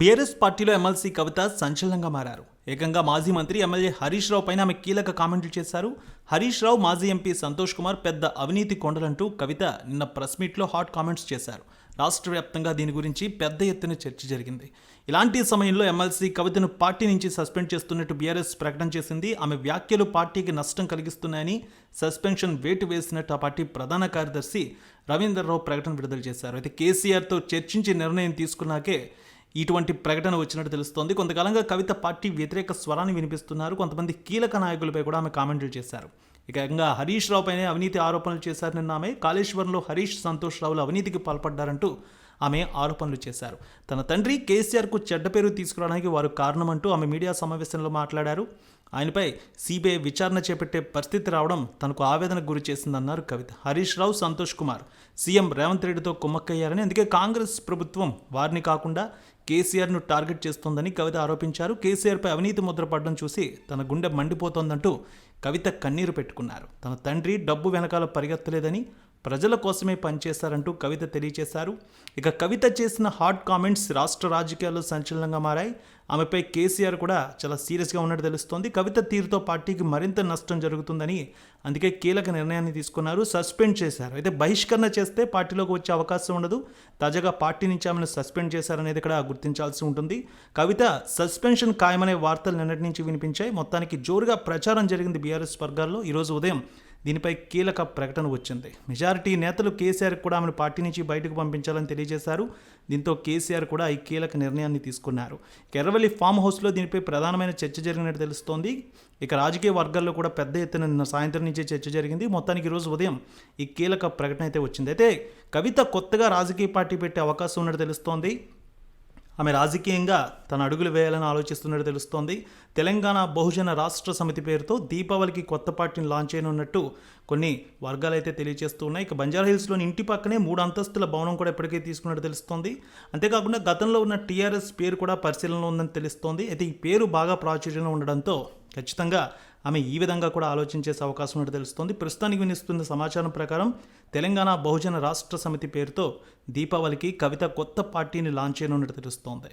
BRS పార్టీలో MLC కవిత సంచలనంగా మారారు. ఏకంగా మాజీ మంత్రి ఎమ్మెల్యే హరీష్ రావు పైన ఆమె కీలక కామెంట్లు చేశారు. హరీష్ రావు మాజీ ఎంపీ సంతోష్ కుమార్ పెద్ద అవినీతి కొండలంటూ కవిత నిన్న ప్రెస్ మీట్లో హాట్ కామెంట్స్ చేశారు. రాష్ట్ర వ్యాప్తంగా దీని గురించి పెద్ద ఎత్తున చర్చ జరిగింది. ఇలాంటి సమయంలో ఎమ్మెల్సీ కవితను పార్టీ నుంచి సస్పెండ్ చేస్తున్నట్టు బీఆర్ఎస్ ప్రకటన చేసింది. ఆమె వ్యాఖ్యలు పార్టీకి నష్టం కలిగిస్తున్నాయని సస్పెన్షన్ వేటు వేసినట్టు ఆ పార్టీ ప్రధాన కార్యదర్శి రవీందర్రావు ప్రకటన విడుదల చేశారు. అయితే కేసీఆర్తో చర్చించి నిర్ణయం తీసుకున్నాకే ఇటువంటి ప్రకటన వచ్చినట్టు తెలుస్తోంది. కొంతకాలంగా కవిత పార్టీ వ్యతిరేక స్వరాన్ని వినిపిస్తున్నారు. కొంతమంది కీలక నాయకులపై కూడా ఆమె కామెంట్లు చేశారు. ఏకంగా హరీష్ రావు పైనే అవినీతి ఆరోపణలు చేశారు నిన్న ఆమె. కాళేశ్వరంలో హరీష్ సంతోష్ రావులు అవినీతికి పాల్పడ్డారంటూ ఆమె ఆరోపణలు చేశారు. తన తండ్రి కేసీఆర్కు చెడ్డ పేరు తీసుకురావడానికి వారు కారణమంటూ ఆమె మీడియా సమావేశంలో మాట్లాడారు. ఆయనపై సిబిఐ విచారణ చేపట్టే పరిస్థితి రావడం తనకు ఆవేదనకు గురి చేసిందన్నారు కవిత. హరీష్ రావు సంతోష్ కుమార్ సీఎం రేవంత్ రెడ్డితో కుమ్మక్కయ్యారని అందుకే కాంగ్రెస్ ప్రభుత్వం వారిని కాకుండా కేసీఆర్ను టార్గెట్ చేస్తోందని కవిత ఆరోపించారు. కేసీఆర్పై అవినీతి ముద్రపడడం చూసి తన గుండె మండిపోతోందంటూ కవిత కన్నీరు పెట్టుకున్నారు. తన తండ్రి డబ్బు వెనకాల పరిగెత్తలేదని ప్రజల కోసమే పనిచేశారంటూ కవిత తెలియజేశారు ఇక కవిత చేసిన హాట్ కామెంట్స్ రాష్ట్ర రాజకీయాల్లో సంచలనంగా మారాయి. ఆమెపై కేసీఆర్ కూడా చాలా సీరియస్గా ఉన్నట్టు తెలుస్తోంది. కవిత తీరుతో పార్టీకి మరింత నష్టం జరుగుతుందని అందుకే కీలక నిర్ణయాన్ని తీసుకున్నారు. సస్పెండ్ చేశారు. అయితే బహిష్కరణ చేస్తే పార్టీలోకి వచ్చే అవకాశం ఉండదు. తాజాగా పార్టీ నుంచి ఆమెను సస్పెండ్ చేశారనేది ఇక్కడ గుర్తించాల్సి ఉంటుంది. కవిత సస్పెన్షన్ ఖాయమనే వార్తలు నిన్నటి నుంచి వినిపించాయి. మొత్తానికి జోరుగా ప్రచారం జరిగింది బీఆర్ఎస్ వర్గాల్లో. ఈరోజు ఉదయం దీనిపై కీలక ప్రకటన వచ్చింది. మెజారిటీ నేతలు కేసీఆర్ కూడా ఆమెను పార్టీ నుంచి బయటకు పంపించాలని తెలియజేశారు. దీంతో కేసీఆర్ కూడా ఈ కీలక నిర్ణయాన్ని తీసుకున్నారు. ఇక ఎర్రవల్లి ఫామ్ హౌస్లో దీనిపై ప్రధానమైన చర్చ జరిగినట్టు తెలుస్తోంది. ఇక రాజకీయ వర్గాల్లో కూడా పెద్ద ఎత్తున నిన్న సాయంత్రం నుంచే చర్చ జరిగింది. మొత్తానికి ఈరోజు ఉదయం ఈ కీలక ప్రకటన అయితే వచ్చింది. అయితే కవిత కొత్తగా రాజకీయ పార్టీ పెట్టే అవకాశం ఉన్నట్టు తెలుస్తోంది. ఆమె రాజకీయంగా తన అడుగులు వేయాలని ఆలోచిస్తున్నట్టు తెలుస్తోంది. తెలంగాణ బహుజన రాష్ట్ర సమితి పేరుతో దీపావళికి కొత్త పార్టీని లాంచ్ చేయనున్నట్టు కొన్ని వర్గాలు అయితే తెలియజేస్తూ ఉన్నాయి. ఇక బంజారా హిల్స్లోని ఇంటి పక్కనే మూడు అంతస్తుల భవనం కూడా ఇప్పటికే తీసుకున్నట్టు తెలుస్తోంది. అంతేకాకుండా గతంలో ఉన్న టీఆర్ఎస్ పేరు కూడా పరిశీలనలో ఉందని తెలుస్తోంది. అయితే ఈ పేరు బాగా ప్రాచుర్యంలో ఉండడంతో ఖచ్చితంగా ఆమె ఈ విధంగా కూడా ఆలోచించేసే అవకాశం ఉన్నట్టు తెలుస్తోంది. ప్రస్తుతానికి వినిస్తున్న సమాచారం ప్రకారం తెలంగాణ బహుజన రాష్ట్ర సమితి పేరుతో దీపావళికి కవిత కొత్త పార్టీని లాంచ్ చేయనున్నట్టు తెలుస్తోంది.